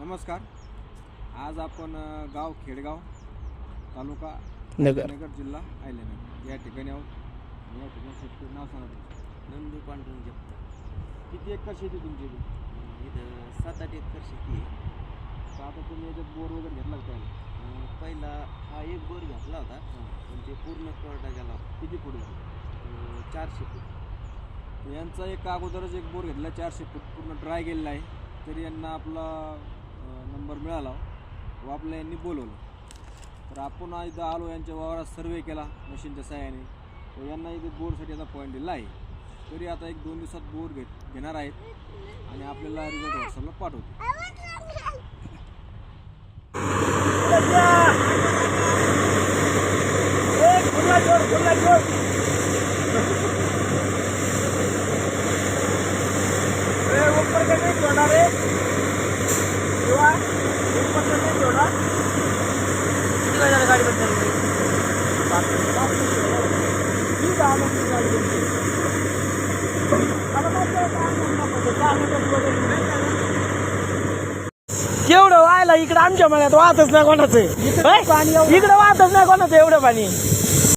नमस्कार. आज आपण गाव खेडगाव तालुका नगर. नगर जिल्हा आयल्यानगर या ठिकाणी आहोत. या ठिकाणी शेतकरी नाव सांगा तुमचं. नंदू पांडुरंग जगताप. किती एकर शेती तुमची? इथे? सात आठ एकर शेती आहे. तर आता तुम्ही याच्यात बोर वगैरे घेतला का पहिला हा एक बोर घातला होता. पण ते पूर्ण कोरडा गेला होता. किती फूट झाला? चारशे फूट. यांचा एक अगोदरच एक बोर घेतला. चारशे फूट पूर्ण ड्राय गेलेला आहे. तरी यांना आपला नंबर मिळाला व आपल्याला यांनी बोलवलं. तर आपण इथं आलो यांच्या वावरात सर्वे केला मशीनच्या सहाय्याने. व यांना इथे बोरसाठी आता पॉईंट दिला आहे. तरी आता एक दोन दिवसात बोर घेत घेणार आहेत. आणि आपल्याला रिझल्ट व्हॉट्सअपला पाठवते. केवढं व्हायला इकडं आमच्या मनात वाहतच नाही कोणाचं. इकडं वाहतच नाही कोणाचं एवढं पाणी.